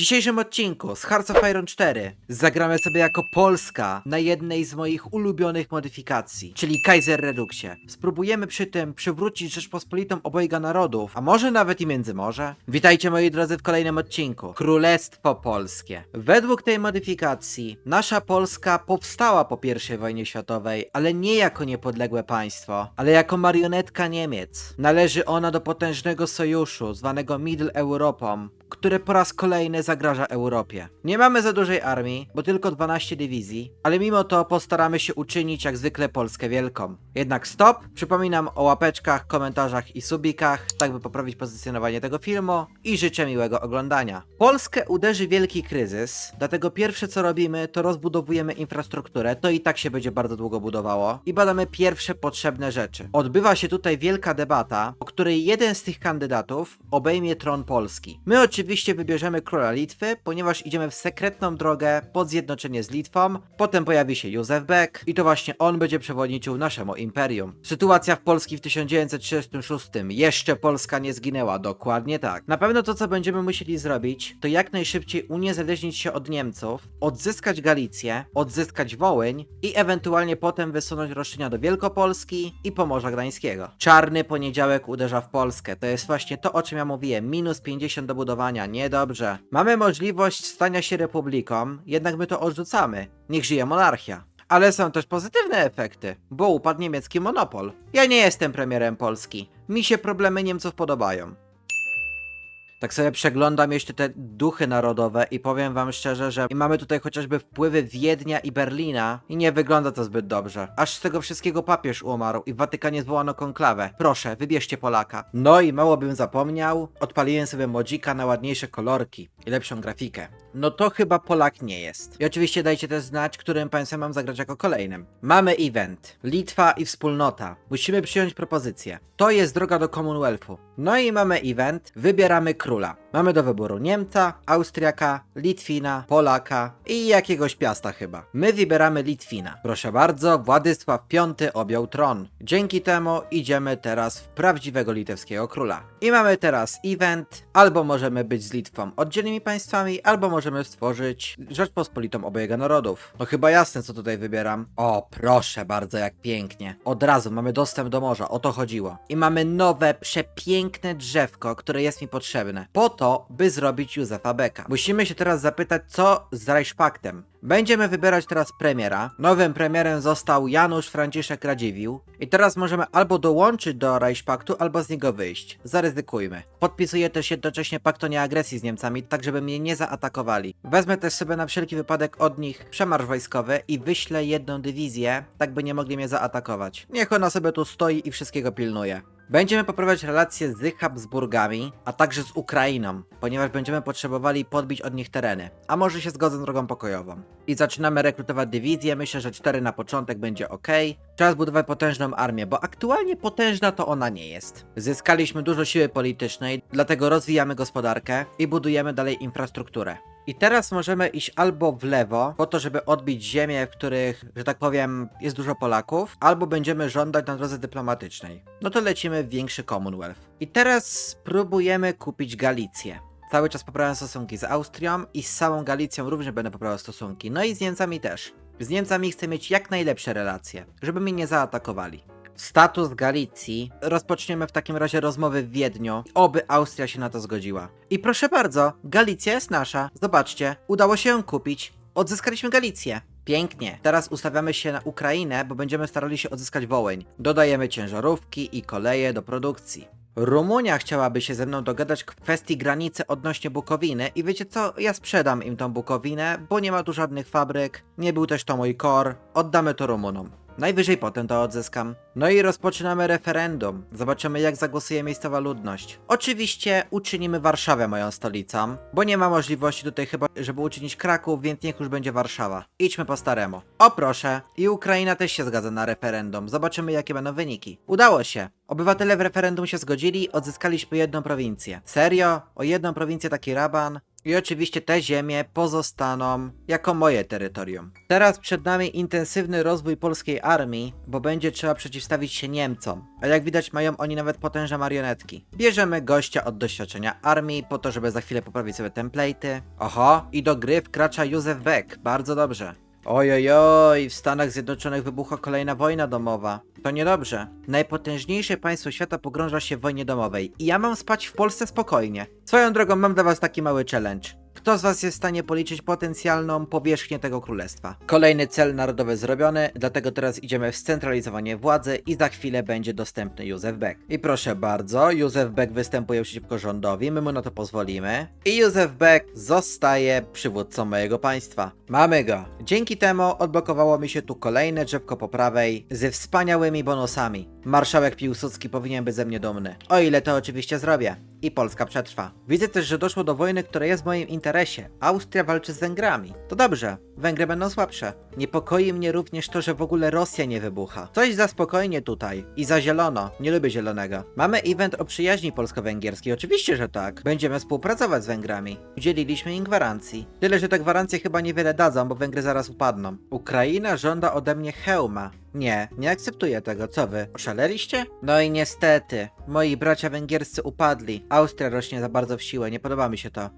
dzisiejszym odcinku z Hearts of Iron 4 zagramy sobie jako Polska na jednej z moich ulubionych modyfikacji, czyli Kaiser Reduxie. Spróbujemy przy tym przywrócić Rzeczpospolitą obojga narodów, a może nawet i Międzymorze? Witajcie moi drodzy w kolejnym odcinku. Królestwo Polskie. Według tej modyfikacji nasza Polska powstała po I wojnie światowej, ale nie jako niepodległe państwo, ale jako marionetka Niemiec. Należy ona do potężnego sojuszu zwanego Middle Europą, które po raz kolejny zagraża Europie. Nie mamy za dużej armii, bo tylko 12 dywizji, ale mimo to postaramy się uczynić jak zwykle Polskę wielką. Jednak stop, przypominam o łapeczkach, komentarzach i subikach, tak by poprawić pozycjonowanie tego filmu i życzę miłego oglądania. Polskę uderzy wielki kryzys, dlatego pierwsze co robimy to rozbudowujemy infrastrukturę, to i tak się będzie bardzo długo budowało i badamy pierwsze potrzebne rzeczy. Odbywa się tutaj wielka debata, o której jeden z tych kandydatów obejmie tron Polski. My oczywiście wybierzemy króla Litwy, ponieważ idziemy w sekretną drogę pod zjednoczenie z Litwą, potem pojawi się Józef Beck i to właśnie on będzie przewodniczył naszemu imperium. Sytuacja w Polski w 1936. Jeszcze Polska nie zginęła, dokładnie tak. Na pewno to co będziemy musieli zrobić, to jak najszybciej uniezależnić się od Niemców, odzyskać Galicję, odzyskać Wołyń i ewentualnie potem wysunąć roszczenia do Wielkopolski i Pomorza Gdańskiego. Czarny poniedziałek uderza w Polskę. To jest właśnie to, o czym ja mówiłem. Minus 50 do budowania. Niedobrze. Mamy możliwość stania się republiką, jednak my to odrzucamy. Niech żyje monarchia. Ale są też pozytywne efekty, bo upadł niemiecki monopol. Ja nie jestem premierem Polski. Mi się problemy Niemców podobają. Tak sobie przeglądam jeszcze te duchy narodowe i powiem wam szczerze, że mamy tutaj chociażby wpływy Wiednia i Berlina i nie wygląda to zbyt dobrze. Aż z tego wszystkiego papież umarł i w Watykanie zwołano konklawę. Proszę, wybierzcie Polaka. No i mało bym zapomniał, odpaliłem sobie modzika na ładniejsze kolorki i lepszą grafikę. No to chyba Polak nie jest. I oczywiście dajcie też znać, którym państwem mam zagrać jako kolejnym. Mamy event. Litwa i wspólnota. Musimy przyjąć propozycję. To jest droga do Commonwealthu. No i mamy event. Wybieramy króla. Mamy do wyboru Niemca, Austriaka, Litwina, Polaka i jakiegoś piasta chyba. My wybieramy Litwina. Proszę bardzo, Władysław V objął tron. Dzięki temu idziemy teraz w prawdziwego litewskiego króla. I mamy teraz event, albo możemy być z Litwą oddzielnymi państwami, albo możemy stworzyć Rzeczpospolitą obojga narodów. No chyba jasne, co tutaj wybieram. O, proszę bardzo, jak pięknie. Od razu mamy dostęp do morza, o to chodziło. I mamy nowe, przepiękne drzewko, które jest mi potrzebne. Po to, by zrobić Józefa Beka. Musimy się teraz zapytać, co z Reichspaktem. Będziemy wybierać teraz premiera. Nowym premierem został Janusz Franciszek Radziwiłł. I teraz możemy albo dołączyć do Reichspaktu, albo z niego wyjść. Zaryzykujmy. Podpisuję też jednocześnie pakt o nieagresji z Niemcami, tak żeby mnie nie zaatakowali. Wezmę też sobie na wszelki wypadek od nich przemarsz wojskowy i wyślę jedną dywizję, tak by nie mogli mnie zaatakować. Niech ona sobie tu stoi i wszystkiego pilnuje. Będziemy poprawiać relacje z Habsburgami, a także z Ukrainą, ponieważ będziemy potrzebowali podbić od nich tereny, a może się zgodzę drogą pokojową. I zaczynamy rekrutować dywizję, myślę, że 4 na początek będzie ok. Trzeba zbudować potężną armię, bo aktualnie potężna to ona nie jest. Zyskaliśmy dużo siły politycznej, dlatego rozwijamy gospodarkę i budujemy dalej infrastrukturę. I teraz możemy iść albo w lewo, po to, żeby odbić ziemię, w których, że tak powiem, jest dużo Polaków, albo będziemy żądać na drodze dyplomatycznej. No to lecimy w większy Commonwealth. I teraz spróbujemy kupić Galicję. Cały czas poprawiam stosunki z Austrią i z całą Galicją również będę poprawiał stosunki. No i z Niemcami też. Z Niemcami chcę mieć jak najlepsze relacje, żeby mnie nie zaatakowali. Status Galicji. Rozpoczniemy w takim razie rozmowy w Wiedniu. Oby Austria się na to zgodziła. I proszę bardzo, Galicja jest nasza. Zobaczcie, udało się ją kupić. Odzyskaliśmy Galicję. Pięknie. Teraz ustawiamy się na Ukrainę, bo będziemy starali się odzyskać Wołyń. Dodajemy ciężarówki i koleje do produkcji. Rumunia chciałaby się ze mną dogadać w kwestii granicy odnośnie Bukowiny i wiecie co, ja sprzedam im tą Bukowinę, bo nie ma tu żadnych fabryk, nie był też to mój kor, oddamy to Rumunom. Najwyżej potem to odzyskam. No i rozpoczynamy referendum. Zobaczymy jak zagłosuje miejscowa ludność. Oczywiście uczynimy Warszawę moją stolicą, bo nie ma możliwości tutaj chyba, żeby uczynić Kraków, więc niech już będzie Warszawa. Idźmy po staremu. O proszę, i Ukraina też się zgadza na referendum. Zobaczymy jakie będą wyniki. Udało się. Obywatele w referendum się zgodzili, odzyskaliśmy jedną prowincję. Serio? O jedną prowincję taki raban? I oczywiście te ziemie pozostaną jako moje terytorium. Teraz przed nami intensywny rozwój polskiej armii, bo będzie trzeba przeciwstawić się Niemcom. A jak widać mają oni nawet potężne marionetki. Bierzemy gościa od doświadczenia armii po to, żeby za chwilę poprawić sobie template'y. Oho, i do gry wkracza Józef Beck. Bardzo dobrze. Ojojoj, w Stanach Zjednoczonych wybuchła kolejna wojna domowa. To niedobrze. Najpotężniejsze państwo świata pogrąża się w wojnie domowej i ja mam spać w Polsce spokojnie. Swoją drogą mam dla was taki mały challenge. Kto z was jest w stanie policzyć potencjalną powierzchnię tego królestwa? Kolejny cel narodowy zrobiony, dlatego teraz idziemy w scentralizowanie władzy i za chwilę będzie dostępny Józef Beck. I proszę bardzo, Józef Beck występuje przeciwko rządowi, my mu na to pozwolimy. I Józef Beck zostaje przywódcą mojego państwa. Mamy go. Dzięki temu odblokowało mi się tu kolejne drzewko po prawej ze wspaniałymi bonusami. Marszałek Piłsudski powinien być ze mnie dumny. O ile to oczywiście zrobię. I Polska przetrwa. Widzę też, że doszło do wojny, która jest w moim interesie. Austria walczy z Węgrami. To dobrze, Węgry będą słabsze. Niepokoi mnie również to, że w ogóle Rosja nie wybucha. Coś za spokojnie tutaj. I za zielono. Nie lubię zielonego. Mamy event o przyjaźni polsko-węgierskiej. Oczywiście, że tak. Będziemy współpracować z Węgrami. Udzieliliśmy im gwarancji. Tyle, że te gwarancje chyba niewiele dadzą, bo Węgry zaraz upadną. Ukraina żąda ode mnie hełma. Nie, nie akceptuję tego, co wy? Oszaleliście? No i niestety, moi bracia węgierscy upadli. Austria rośnie za bardzo w siłę, nie podoba mi się to.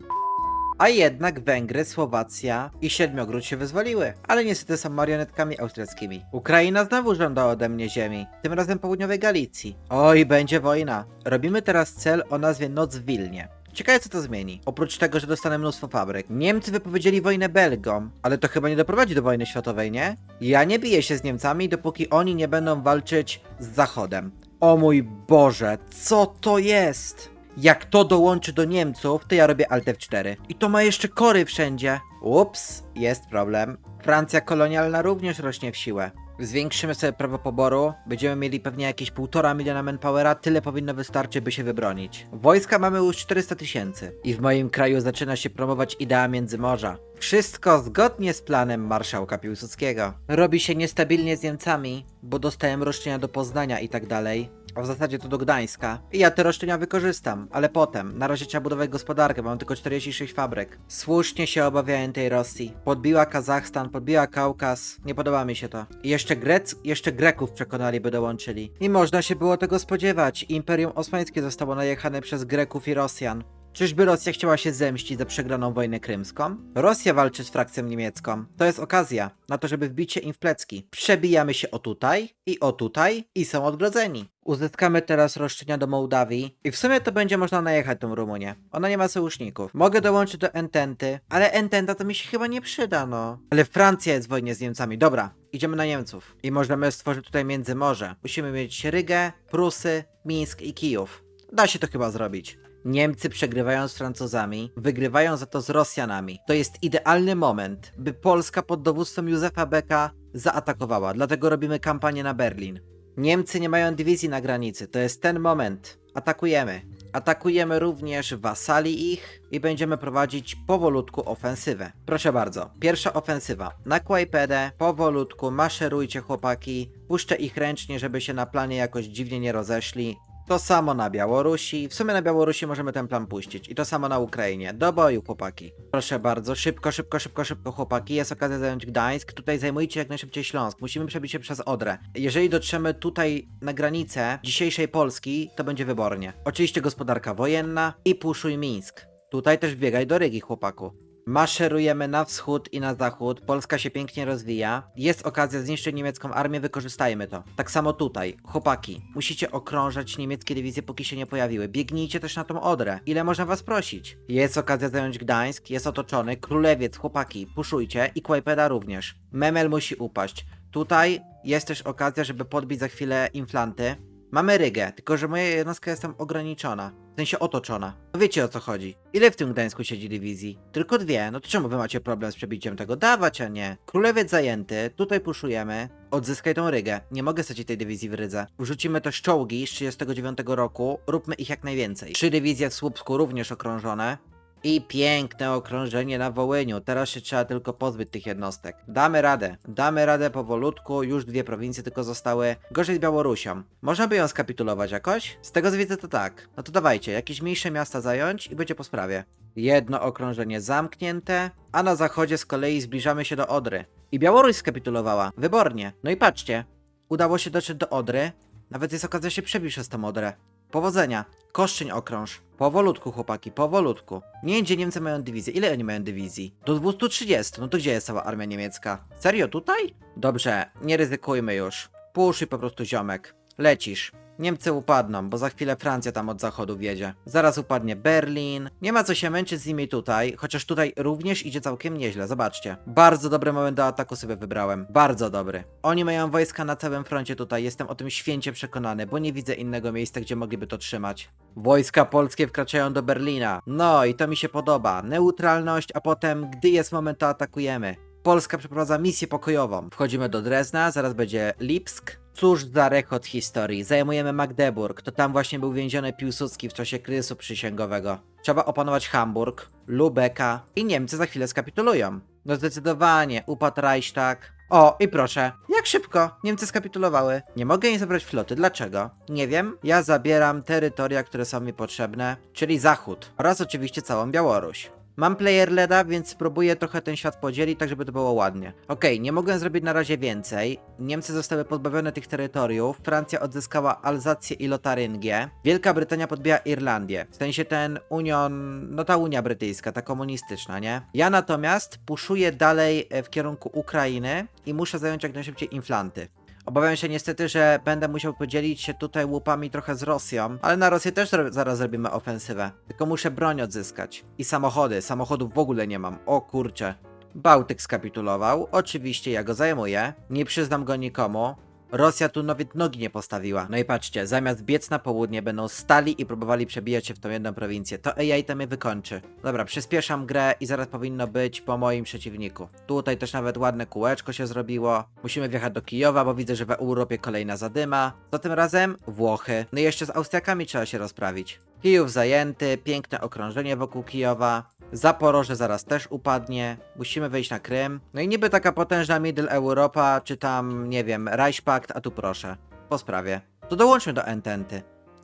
A jednak Węgry, Słowacja i Siedmiogród się wyzwoliły, ale niestety są marionetkami austriackimi. Ukraina znowu żąda ode mnie ziemi, tym razem południowej Galicji. Oj, będzie wojna. Robimy teraz cel o nazwie Noc w Wilnie. Ciekawe co to zmieni. Oprócz tego, że dostanę mnóstwo fabryk. Niemcy wypowiedzieli wojnę Belgom, ale to chyba nie doprowadzi do wojny światowej, nie? Ja nie biję się z Niemcami, dopóki oni nie będą walczyć z Zachodem. O mój Boże, co to jest? Jak to dołączy do Niemców, to ja robię Alt F4. I to ma jeszcze kory wszędzie. Ups, jest problem. Francja kolonialna również rośnie w siłę. Zwiększymy sobie prawo poboru, będziemy mieli pewnie jakieś półtora miliona manpowera, tyle powinno wystarczyć, by się wybronić. Wojska mamy już 400 tysięcy i w moim kraju zaczyna się promować idea Międzymorza. Wszystko zgodnie z planem marszałka Piłsudskiego. Robi się niestabilnie z Niemcami, bo dostałem roszczenia do Poznania i tak dalej. A w zasadzie to do Gdańska. I ja te roszczenia wykorzystam, ale potem. Na razie trzeba budować gospodarkę, mam tylko 46 fabryk. Słusznie się obawiałem tej Rosji. Podbiła Kazachstan, podbiła Kaukaz. Nie podoba mi się to. I jeszcze Grec, jeszcze Greków przekonali, by dołączyli. I można się było tego spodziewać. Imperium Osmańskie zostało najechane przez Greków i Rosjan. Czyżby Rosja chciała się zemścić za przegraną wojnę krymską? Rosja walczy z frakcją niemiecką. To jest okazja na to, żeby wbić się im w plecki. Przebijamy się o tutaj i o tutaj i są odgrodzeni. Uzyskamy teraz roszczenia do Mołdawii i w sumie to będzie można najechać tą Rumunię. Ona nie ma sojuszników. Mogę dołączyć do Ententy, ale Ententa to mi się chyba nie przyda, no. Ale Francja jest w wojnie z Niemcami. Dobra, idziemy na Niemców. I możemy stworzyć tutaj Międzymorze. Musimy mieć Rygę, Prusy, Mińsk i Kijów. Da się to chyba zrobić. Niemcy przegrywają z Francuzami, wygrywają za to z Rosjanami. To jest idealny moment, by Polska pod dowództwem Józefa Becka zaatakowała, dlatego robimy kampanię na Berlin. Niemcy nie mają dywizji na granicy, to jest ten moment. Atakujemy. Atakujemy również wasali ich i będziemy prowadzić powolutku ofensywę. Proszę bardzo, pierwsza ofensywa. Na Kłajpedę, powolutku, maszerujcie chłopaki. Puszczę ich ręcznie, żeby się na planie jakoś dziwnie nie rozeszli. To samo na Białorusi. W sumie na Białorusi możemy ten plan puścić. I to samo na Ukrainie. Do boju, chłopaki. Proszę bardzo, szybko, szybko, szybko, szybko, chłopaki. Jest okazja zająć Gdańsk. Tutaj zajmujcie jak najszybciej Śląsk. Musimy przebić się przez Odrę. Jeżeli dotrzemy tutaj na granicę dzisiejszej Polski, to będzie wybornie. Oczywiście gospodarka wojenna i puszuj Mińsk. Tutaj też biegaj do Rygi, chłopaku. Maszerujemy na wschód i na zachód, Polska się pięknie rozwija. Jest okazja zniszczyć niemiecką armię, wykorzystajmy to. Tak samo tutaj, chłopaki, musicie okrążać niemieckie dywizje, póki się nie pojawiły. Biegnijcie też na tą Odrę. Ile można was prosić? Jest okazja zająć Gdańsk, jest otoczony, Królewiec, chłopaki, puszujcie i Kłajpeda również. Memel musi upaść. Tutaj jest też okazja, żeby podbić za chwilę inflanty. Mamy Rygę, tylko że moja jednostka jest tam ograniczona. W sensie otoczona. No wiecie o co chodzi. Ile w tym Gdańsku siedzi dywizji? Tylko dwie. No to czemu wy macie problem z przebiciem tego? Dawać, a nie. Królewiec zajęty, tutaj puszujemy. Odzyskaj tą Rygę. Nie mogę stracić tej dywizji w Rydze. Wrzucimy też czołgi z 39 roku. Róbmy ich jak najwięcej. Trzy dywizje w Słupsku również okrążone. I piękne okrążenie na Wołyniu. Teraz się trzeba tylko pozbyć tych jednostek. Damy radę. Damy radę powolutku. Już dwie prowincje tylko zostały. Gorzej z Białorusią. Można by ją skapitulować jakoś? Z tego co widzę to tak. No to dawajcie, jakieś mniejsze miasta zająć i będzie po sprawie. Jedno okrążenie zamknięte, a na zachodzie z kolei zbliżamy się do Odry. I Białoruś skapitulowała. Wybornie. No i patrzcie. Udało się dotrzeć do Odry. Nawet jest okazja się przebić przez tą Odrę. Powodzenia. Koszczyń okrąż. Powolutku, chłopaki, powolutku. Nie gdzie Niemcy mają dywizję. Ile oni mają dywizji? Do 230. No to gdzie jest cała armia niemiecka? Serio, tutaj? Dobrze, nie ryzykujmy już. Puszuj po prostu ziomek. Lecisz. Niemcy upadną, bo za chwilę Francja tam od zachodu wiedzie. Zaraz upadnie Berlin. Nie ma co się męczyć z nimi tutaj, chociaż tutaj również idzie całkiem nieźle, zobaczcie. Bardzo dobry moment do ataku sobie wybrałem. Bardzo dobry. Oni mają wojska na całym froncie tutaj, jestem o tym święcie przekonany, bo nie widzę innego miejsca, gdzie mogliby to trzymać. Wojska polskie wkraczają do Berlina. No i to mi się podoba. Neutralność, a potem, gdy jest moment, to atakujemy. Polska przeprowadza misję pokojową. Wchodzimy do Drezna, zaraz będzie Lipsk. Cóż za rechot historii. Zajmujemy Magdeburg. To tam właśnie był więziony Piłsudski w czasie kryzysu przysięgowego. Trzeba opanować Hamburg, Lubeka i Niemcy za chwilę skapitulują. No zdecydowanie, upadł Reichstag. O, i proszę, jak szybko Niemcy skapitulowały. Nie mogę im zabrać floty, dlaczego? Nie wiem. Ja zabieram terytoria, które są mi potrzebne, czyli Zachód oraz oczywiście całą Białoruś. Mam player LEDa, więc spróbuję trochę ten świat podzielić, tak żeby to było ładnie. Okej, nie mogłem zrobić na razie więcej. Niemcy zostały pozbawione tych terytoriów. Francja odzyskała Alzację i Lotaryngię. Wielka Brytania podbija Irlandię. W sensie ten Union, no ta Unia Brytyjska, ta komunistyczna, nie? Ja natomiast puszuję dalej e, w kierunku Ukrainy i muszę zająć jak najszybciej Inflanty. Obawiam się niestety, że będę musiał podzielić się tutaj łupami trochę z Rosją, ale na Rosję też zaraz zrobimy ofensywę. Tylko muszę broń odzyskać. I samochody. Samochodów w ogóle nie mam. O kurcze. Bałtyk skapitulował. Oczywiście ja go zajmuję. Nie przyznam go nikomu. Rosja tu nawet nogi nie postawiła. No i patrzcie, zamiast biec na południe będą stali i próbowali przebijać się w tą jedną prowincję. To AI to mnie wykończy. Dobra, przyspieszam grę i zaraz powinno być po moim przeciwniku. Tutaj też nawet ładne kółeczko się zrobiło. Musimy wjechać do Kijowa, bo widzę, że w Europie kolejna zadyma. Co tym razem? Włochy. No i jeszcze z Austriakami trzeba się rozprawić. Kijów zajęty, piękne okrążenie wokół Kijowa. Zaporoże zaraz też upadnie. Musimy wejść na Krym. No i niby taka potężna Middle Europa, czy tam, nie wiem, Reichspakt, a tu proszę. Po sprawie. To dołączmy do Ententy.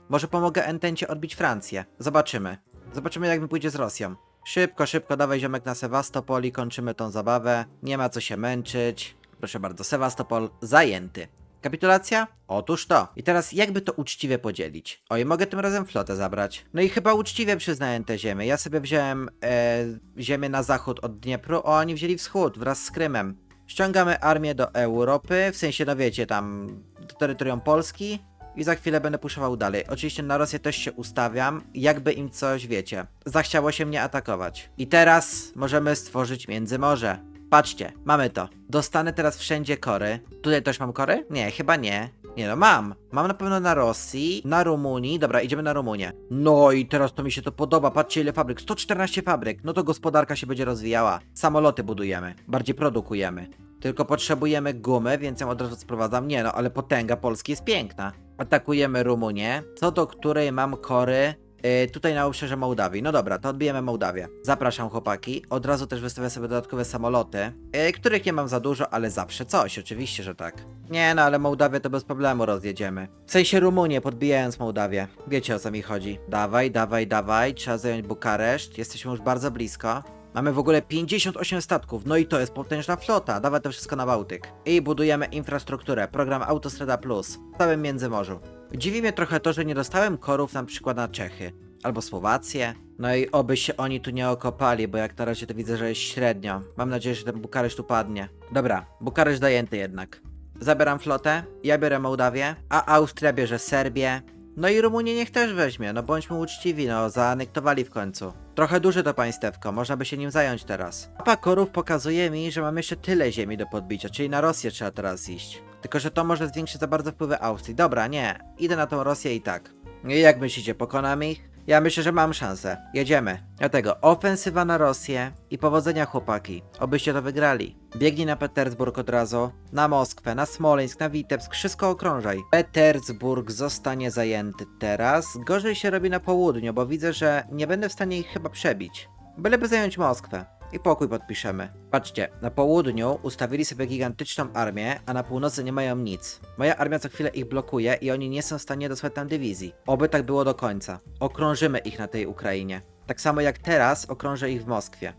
Może pomogę Entencie odbić Francję. Zobaczymy. Zobaczymy jak mi pójdzie z Rosją. Szybko, szybko, dawaj ziomek na Sewastopol i kończymy tą zabawę. Nie ma co się męczyć. Proszę bardzo, Sewastopol zajęty. Kapitulacja? Otóż to. I teraz jakby to uczciwie podzielić? Oj, mogę tym razem flotę zabrać. No i chyba uczciwie przyznaję te ziemię. Ja sobie wziąłem e, ziemię na zachód od Dniepru, a oni wzięli wschód wraz z Krymem. Ściągamy armię do Europy, w sensie, no wiecie, tam do terytorium Polski i za chwilę będę puszował dalej. Oczywiście na Rosję też się ustawiam, jakby im coś, wiecie, zachciało się mnie atakować. I teraz możemy stworzyć Międzymorze. Patrzcie, mamy to. Dostanę teraz wszędzie kory. Tutaj też mam kory? Nie, chyba nie. Nie no, mam. Mam na pewno na Rosji, na Rumunii. Dobra, idziemy na Rumunię. No i teraz to mi się to podoba. Patrzcie ile fabryk. 114 fabryk. No to gospodarka się będzie rozwijała. Samoloty budujemy. Bardziej produkujemy. Tylko potrzebujemy gumy, więc ją od razu sprowadzam. Nie no, ale potęga Polski jest piękna. Atakujemy Rumunię, co do której mam kory Yy, tutaj na obszarze Mołdawii. No dobra, to odbijemy Mołdawię. Zapraszam chłopaki. Od razu też wystawię sobie dodatkowe samoloty, yy, których nie mam za dużo, ale zawsze coś, oczywiście, że tak. Nie no, ale Mołdawię to bez problemu rozjedziemy. W sensie Rumunię, podbijając Mołdawię. Wiecie o co mi chodzi. Dawaj, dawaj, dawaj. Trzeba zająć Bukareszt. Jesteśmy już bardzo blisko. Mamy w ogóle 58 statków, no i to jest potężna flota. Dawaj to wszystko na Bałtyk. I budujemy infrastrukturę, program Autostrada Plus w całym Międzymorzu. Dziwi mnie trochę to, że nie dostałem korów na przykład na Czechy. Albo Słowację. No i oby się oni tu nie okopali, bo jak na razie to widzę, że jest średnio. Mam nadzieję, że ten Bukareszt upadnie. Dobra, Bukareszt zajęty jednak. Zabieram flotę, ja biorę Mołdawię, a Austria bierze Serbię. No i Rumunię niech też weźmie, no bądźmy uczciwi, no zaanektowali w końcu. Trochę duże to państewko, można by się nim zająć teraz. Mapa korów pokazuje mi, że mam jeszcze tyle ziemi do podbicia, czyli na Rosję trzeba teraz iść. Tylko, że to może zwiększyć za bardzo wpływy Austrii. Dobra, nie, idę na tą Rosję i tak. I jak myślicie, pokonam ich? Ja myślę, że mam szansę. Jedziemy. Dlatego ofensywa na Rosję i powodzenia chłopaki. Obyście to wygrali. Biegnij na Petersburg od razu, na Moskwę, na Smoleńsk, na Witebsk, wszystko okrążaj. Petersburg zostanie zajęty teraz. Gorzej się robi na południu, bo widzę, że nie będę w stanie ich chyba przebić. Byleby zająć Moskwę. I pokój podpiszemy. Patrzcie, na południu ustawili sobie gigantyczną armię, a na północy nie mają nic. Moja armia co chwilę ich blokuje i oni nie są w stanie dosłać tam dywizji. Oby tak było do końca. Okrążymy ich na tej Ukrainie. Tak samo jak teraz okrążę ich w Moskwie.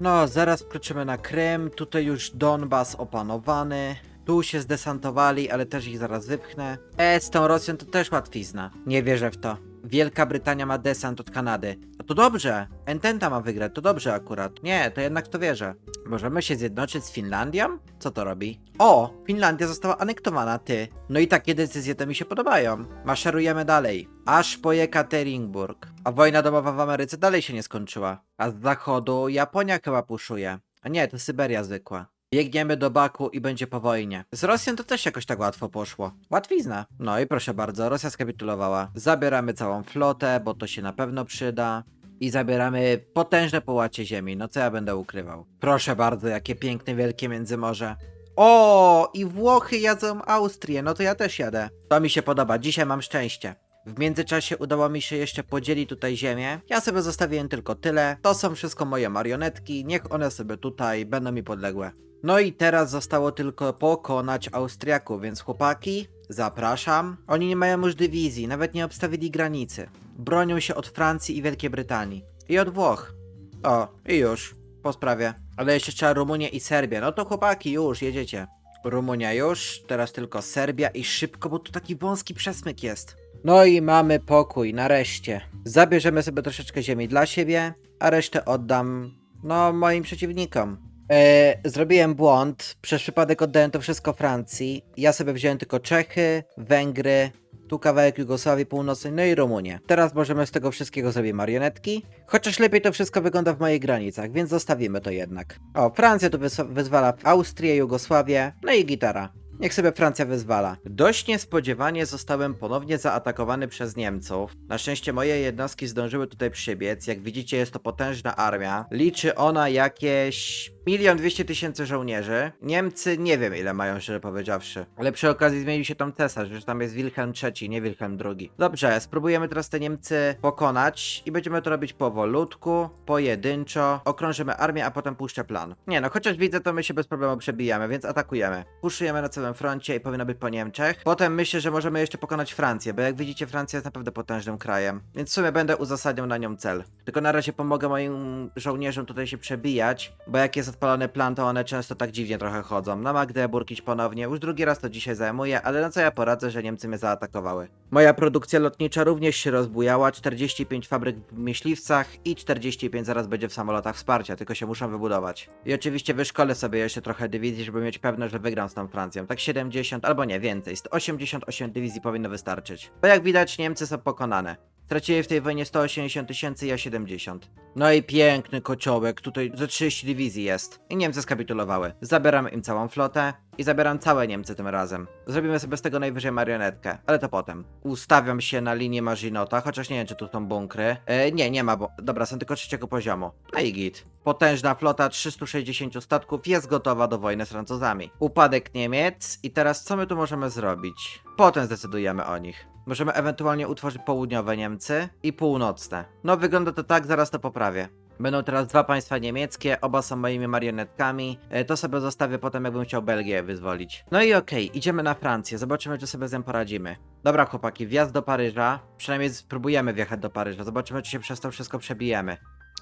No, zaraz wkroczymy na Krym, tutaj już Donbas opanowany. Tu się zdesantowali, ale też ich zaraz wypchnę. E, z tą Rosją to też łatwizna. Nie wierzę w to. Wielka Brytania ma desant od Kanady. A to dobrze. Ententa ma wygrać, to dobrze akurat. Nie, to jednak to wierzę. Możemy się zjednoczyć z Finlandią? Co to robi? O, Finlandia została anektowana, ty. No i takie decyzje to mi się podobają. Maszerujemy dalej. Aż po Jekaterinburg. A wojna domowa w Ameryce dalej się nie skończyła. A z zachodu Japonia chyba puszuje. A nie, to Syberia zwykła. Biegniemy do Baku i będzie po wojnie. Z Rosją to też jakoś tak łatwo poszło. Łatwizna. No i proszę bardzo, Rosja skapitulowała. Zabieramy całą flotę, bo to się na pewno przyda. I zabieramy potężne połacie ziemi. No co ja będę ukrywał? Proszę bardzo, jakie piękne, wielkie międzymorze. O, i Włochy jadzą Austrię, no to ja też jadę. To mi się podoba, dzisiaj mam szczęście. W międzyczasie udało mi się jeszcze podzielić tutaj ziemię. Ja sobie zostawiłem tylko tyle. To są wszystko moje marionetki, niech one sobie tutaj będą mi podległe. No i teraz zostało tylko pokonać Austriaków, więc chłopaki, zapraszam. Oni nie mają już dywizji, nawet nie obstawili granicy. Bronią się od Francji i Wielkiej Brytanii. I od Włoch. O, i już, po sprawie. Ale jeszcze trzeba Rumunię i Serbię. No to chłopaki, już, jedziecie. Rumunia już, teraz tylko Serbia i szybko, bo tu taki wąski przesmyk jest. No i mamy pokój, nareszcie. Zabierzemy sobie troszeczkę ziemi dla siebie, a resztę oddam, no, moim przeciwnikom. E, zrobiłem błąd, przez przypadek oddałem to wszystko Francji. Ja sobie wziąłem tylko Czechy, Węgry, tu kawałek Jugosławii Północnej, no i Rumunię. Teraz możemy z tego wszystkiego zrobić marionetki, chociaż lepiej to wszystko wygląda w moich granicach, więc zostawimy to jednak. O, Francja tu wyzwala Austrię, Jugosławię, no i gitara. Niech sobie Francja wyzwala. Dość niespodziewanie zostałem ponownie zaatakowany przez Niemców. Na szczęście moje jednostki zdążyły tutaj przybiec. Jak widzicie jest to potężna armia. Liczy ona jakieś milion dwieście tysięcy żołnierzy. Niemcy nie wiem ile mają szczerze powiedziawszy. Ale przy okazji zmienił się tam cesarz, że tam jest Wilhelm III, nie Wilhelm II. Dobrze, spróbujemy teraz te Niemcy pokonać i będziemy to robić powolutku, pojedynczo. Okrążymy armię, a potem puszczę plan. Nie no, chociaż widzę to my się bez problemu przebijamy, więc atakujemy. Puszujemy na całym froncie i powinno być po Niemczech. Potem myślę, że możemy jeszcze pokonać Francję, bo jak widzicie Francja jest naprawdę potężnym krajem. Więc w sumie będę uzasadniał na nią cel. Tylko na razie pomogę moim żołnierzom tutaj się przebijać, bo jak jest odpalony plan, to one często tak dziwnie trochę chodzą. Na Magdeburg idź ponownie, już drugi raz to dzisiaj zajmuję, ale na co ja poradzę, że Niemcy mnie zaatakowały. Moja produkcja lotnicza również się rozbujała, 45 fabryk w myśliwcach i 45 zaraz będzie w samolotach wsparcia, tylko się muszą wybudować. I oczywiście wyszkolę sobie jeszcze trochę dywizji, żeby mieć pewność, że wygram z tą Francją. Tak 70 albo nie, więcej, 188 dywizji powinno wystarczyć. Bo jak widać Niemcy są pokonane. Stracili w tej wojnie 180 tysięcy, ja 70. No i piękny kociołek, tutaj ze 30 dywizji jest. I Niemcy skapitulowały. Zabieram im całą flotę i zabieram całe Niemcy tym razem. Zrobimy sobie z tego najwyżej marionetkę, ale to potem. Ustawiam się na linię Marzinota, chociaż nie wiem, czy tu są bunkry. E, nie, nie ma, bo dobra, są tylko trzeciego poziomu. No i git. Potężna flota 360 statków jest gotowa do wojny z Francuzami. Upadek Niemiec i teraz co my tu możemy zrobić? Potem zdecydujemy o nich. Możemy ewentualnie utworzyć południowe Niemcy i północne. No wygląda to tak, zaraz to poprawię. Będą teraz dwa państwa niemieckie, oba są moimi marionetkami. E, To sobie zostawię potem, jakbym chciał Belgię wyzwolić. No i okej, idziemy na Francję, zobaczymy, czy sobie z tym poradzimy. Dobra, chłopaki, wjazd do Paryża. Przynajmniej spróbujemy wjechać do Paryża, zobaczymy, czy się przez to wszystko przebijemy.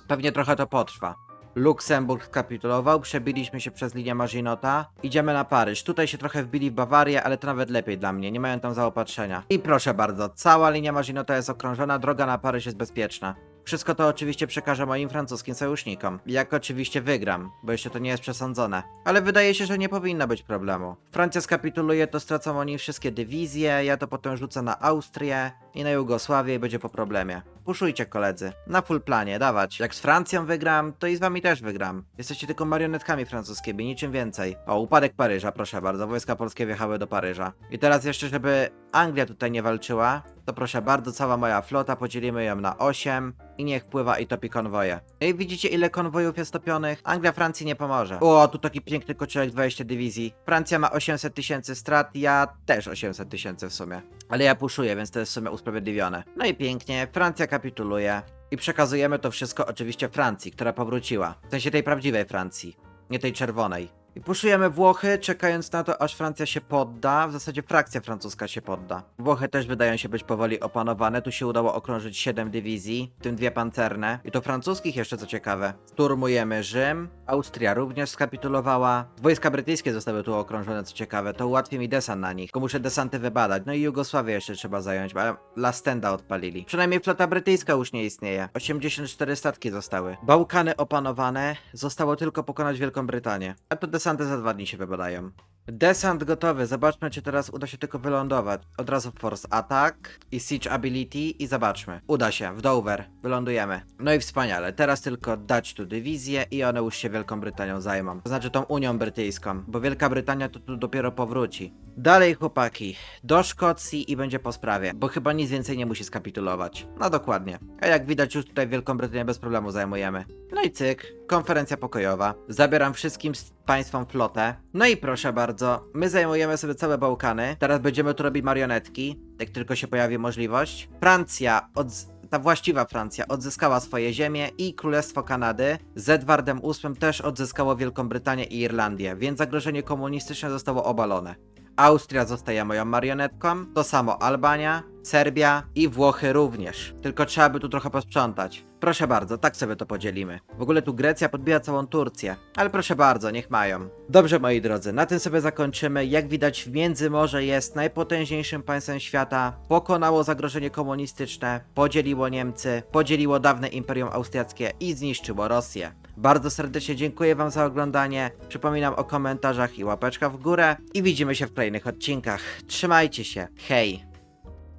Pewnie trochę to potrwa. Luksemburg skapitulował, przebiliśmy się przez linię Marzinota. Idziemy na Paryż. Tutaj się trochę wbili w Bawarię, ale to nawet lepiej dla mnie, nie mają tam zaopatrzenia. I proszę bardzo, cała linia Marzinota jest okrążona, droga na Paryż jest bezpieczna. Wszystko to oczywiście przekażę moim francuskim sojusznikom. Jak oczywiście wygram, bo jeszcze to nie jest przesądzone. Ale wydaje się, że nie powinno być problemu. Francja skapituluje, to stracą oni wszystkie dywizje, ja to potem rzucę na Austrię i na Jugosławię i będzie po problemie. Puszujcie koledzy, na full planie, dawać. Jak z Francją wygram, to i z wami też wygram. Jesteście tylko marionetkami francuskimi, niczym więcej. O, upadek Paryża, proszę bardzo, wojska polskie wjechały do Paryża. I teraz jeszcze, żeby Anglia tutaj nie walczyła, to proszę bardzo, cała moja flota, podzielimy ją na 8 i niech pływa i topi konwoje. I widzicie ile konwojów jest topionych? Anglia Francji nie pomoże. O, tu taki piękny kociołek 20 dywizji. Francja ma 800 tysięcy strat, ja też 800 tysięcy w sumie. Ale ja puszuję, więc to jest w sumie usprawiedliwione. No i pięknie, Francja kapituluje. I przekazujemy to wszystko oczywiście Francji, która powróciła. W sensie tej prawdziwej Francji, nie tej czerwonej. I puszujemy Włochy, czekając na to, aż Francja się podda. W zasadzie frakcja francuska się podda. Włochy też wydają się być powoli opanowane. Tu się udało okrążyć 7 dywizji, w tym dwie pancerne. I to francuskich jeszcze, co ciekawe. Szturmujemy Rzym. Austria również skapitulowała. Wojska brytyjskie zostały tu okrążone, co ciekawe. To ułatwi mi desant na nich. Tylko muszę desanty wybadać. No i Jugosławię jeszcze trzeba zająć, ale Lastenda odpalili. Przynajmniej flota brytyjska już nie istnieje. 84 statki zostały. Bałkany opanowane. Zostało tylko pokonać Wielką Brytanię. A to desanty za dwa dni się wybadają. Desant gotowy, zobaczmy czy teraz uda się tylko wylądować. Od razu Force Attack i Siege Ability i zobaczmy. Uda się, w Dover, wylądujemy. No i wspaniale, teraz tylko dać tu dywizję i one już się Wielką Brytanią zajmą. To znaczy tą Unią Brytyjską, bo Wielka Brytania to tu dopiero powróci. Dalej chłopaki, do Szkocji i będzie po sprawie, bo chyba nic więcej nie musi skapitulować. No dokładnie. A jak widać już tutaj Wielką Brytanię bez problemu zajmujemy. No i cyk, konferencja pokojowa. Zabieram wszystkim s- państwom flotę. No i proszę bardzo, my zajmujemy sobie całe Bałkany. Teraz będziemy tu robić marionetki, jak tylko się pojawi możliwość. Francja od ta właściwa Francja odzyskała swoje ziemie i Królestwo Kanady z Edwardem VIII też odzyskało Wielką Brytanię i Irlandię, więc zagrożenie komunistyczne zostało obalone. Austria zostaje moją marionetką, to samo Albania, Serbia i Włochy również. Tylko trzeba by tu trochę posprzątać. Proszę bardzo, tak sobie to podzielimy. W ogóle tu Grecja podbija całą Turcję, ale proszę bardzo, niech mają. Dobrze moi drodzy, na tym sobie zakończymy. Jak widać Międzymorze jest najpotężniejszym państwem świata. Pokonało zagrożenie komunistyczne, podzieliło Niemcy, podzieliło dawne Imperium Austriackie i zniszczyło Rosję. Bardzo serdecznie dziękuję Wam za oglądanie. Przypominam o komentarzach i łapeczkach w górę. I widzimy się w kolejnych odcinkach. Trzymajcie się. Hej!